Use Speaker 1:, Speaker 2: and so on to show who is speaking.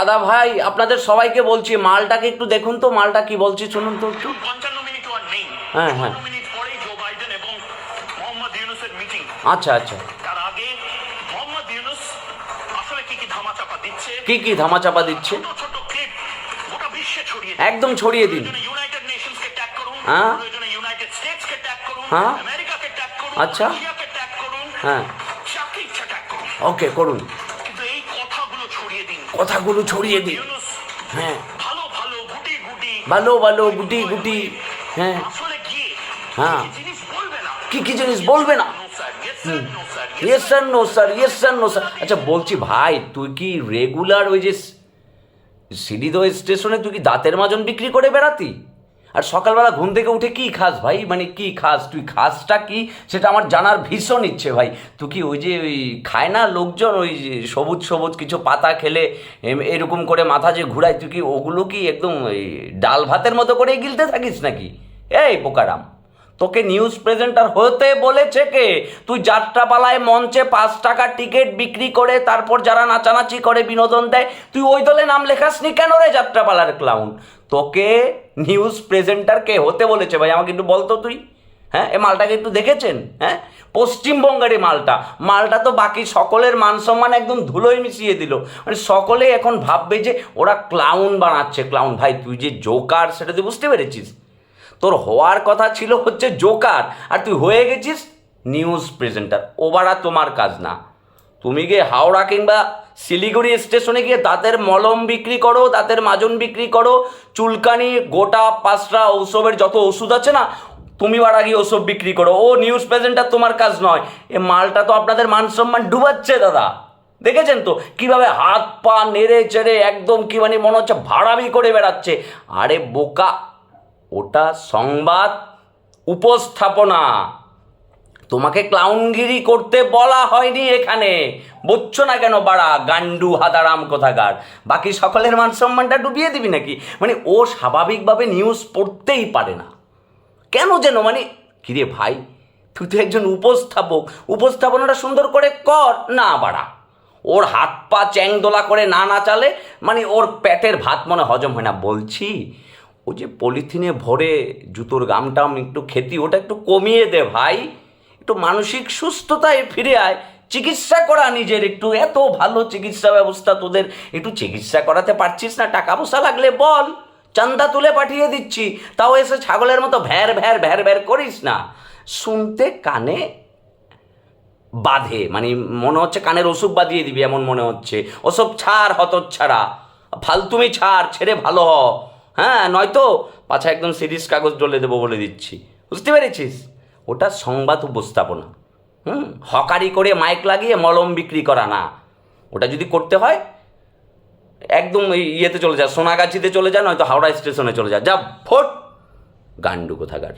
Speaker 1: দাদা ভাই আপনাদের সবাইকে বলছি মালটাকে একটু দেখুন তো মালটা কি বলছি শুনুন তো একটু হ্যাঁ, হ্যাঁ। আচ্ছা আচ্ছা
Speaker 2: কি কি ধামাচাপা দিচ্ছে
Speaker 1: একদম ছড়িয়ে দিন হ্যাঁ। হ্যাঁ। আচ্ছা। হ্যাঁ। ওকে করুন
Speaker 2: কিন্তু এই কথাগুলো ছড়িয়ে দিন
Speaker 1: কথাগুলো ছড়িয়ে দিন হ্যাঁ।
Speaker 2: ভালো ভালো গুটি গুটি।
Speaker 1: হ্যাঁ। হ্যাঁ।
Speaker 2: কি
Speaker 1: কি জিনিস বলবে না?
Speaker 2: No sir yes sir no sir
Speaker 1: yes sir no sir yes sir no sir আচ্ছা বলছি ভাই তুই কি রেগুলার ওই যে সিঁড়িদহ স্টেশনে তুই কি দাঁতের মাজন বিক্রি করে বেড়াতি? আর সকালবেলা ঘুম থেকে উঠে কি খাস ভাই? মানে কি খাস? তুই খাসটা কি? সেটা আমার জানার ভীষণ ইচ্ছে ভাই। তুই কি ওই যে ওই খায় না লোকজন? ওই সবুজ সবুজ কিছু পাতা খেলে এরকম করে মাথা যে ঘুরায়, তুই কি ওগুলো কি একদম ওই ডাল ভাতের মতো করে গিলতে থাকিস নাকি? এই পোকারাম তোকে নিউজ প্রেজেন্টার হতে বলেছে কে? তুই যাত্রাপালায় মঞ্চে পাঁচ টাকার টিকিট বিক্রি করে তারপর যারা নাচানাচি করে, বিনোদন দেয়, তুই ওই দলে নাম লেখাসনি কেন রে যাত্রাপালার ক্লাউন তোকে নিউজ প্রেজেন্টার কে হতে বলেছে ভাই? আমাকে একটু বলতো তুই। হ্যাঁ এ মালটাকে একটু দেখেছেন? হ্যাঁ? পশ্চিমবঙ্গের এই মালটা। মালটা তো বাকি সকলের মান সম্মান একদম ধুলোয় মিশিয়ে দিল। মানে সকলেই এখন ভাববে যে ওরা ক্লাউন বানাচ্ছে। ক্লাউন ভাই, তুই যে জোকার সেটা তুই বুঝতে পেরেছিস? তোর হওয়ার কথা ছিল হচ্ছে জোকার। আর তুই হয়ে গেছিস নিউজ প্রেজেন্টার। ওবারা তোমার কাজ না। তুমি গিয়ে হাওড়া কিংবা শিলিগুড়ি স্টেশনে গিয়ে দাঁতের মলম বিক্রি করো, দাঁতের মাজন বিক্রি করো, চুলকানি, গোটা, পাঁচটা ঔষধের যত ওষুধ আছে না, তুমি বাড়া গিয়ে ওসব বিক্রি করো। ও নিউজ প্রেজেন্টার তোমার কাজ নয়। এ মালটা তো আপনাদের মান সম্মান ডুবাচ্ছে দাদা। দেখেছেন তো? কীভাবে হাত পা নেড়ে চেড়ে একদম কি মানে মনে হচ্ছে ভাড়ামি করে বেড়াচ্ছে। আরে বোকা ওটা সংবাদ উপস্থাপনা। তোমাকে ক্লাউনগিরি করতে বলা হয়নি এখানে। বুঝছ না কেন বাড়া গান্ডু হাদারাম কোথাকার? বাকি সকলের মান সম্মানটা ডুবিয়ে দিবি নাকি? মানে ও স্বাভাবিকভাবে নিউজ পড়তেই পারে না। কেন যেন? মানে কিরে ভাই, তুই তো একজন উপস্থাপক। উপস্থাপনাটা সুন্দর করে কর। না বাড়া, ওর হাত পা চ্যাংদোলা করে না না চালে মানে ওর পেটের ভাত মনে হজম হয় না। বলছি ও যে পলিথিনে ভরে জুতোর গামটাম একটু খেতি, ওটা একটু কমিয়ে দে ভাই। একটু মানসিক সুস্থতায় ফিরে আয়। চিকিৎসা করা নিজের একটু, এত ভালো চিকিৎসা ব্যবস্থা তোদের। একটু চিকিৎসা করাতে পারছিস না, টাকা পয়সা লাগলে বল। চান্দা তুলে পাঠিয়ে দিচ্ছি। তাও এসে ছাগলের মতো ভ্যার ভ্যার ভ্যার ভ্যার করিস না। শুনতে কানে বাঁধে মানে মনে হচ্ছে কানের অসুখ বাঁধিয়ে দিবি, এমন মনে হচ্ছে। ওসব ছাড় হতচ্ছাড়া। ফালতুমি ছাড়, ছেড়ে ভালো হ। হ্যাঁ নয়তো পাছা একদম সিরিজ কাগজ ডলে দেবো বলে দিচ্ছি। বুঝতে পেরেছিস? ওটা সংবাদ উপস্থাপনা। হুম? হকারি করে মাইক লাগিয়ে মলম বিক্রি করা না। ওটা যদি করতে হয়, একদম ইয়েতে চলে যা, সোনাগাছিতে চলে যা, নয়তো হাওড়া স্টেশনে চলে যা। যা, ফোট! গান্ডু কোথাকার?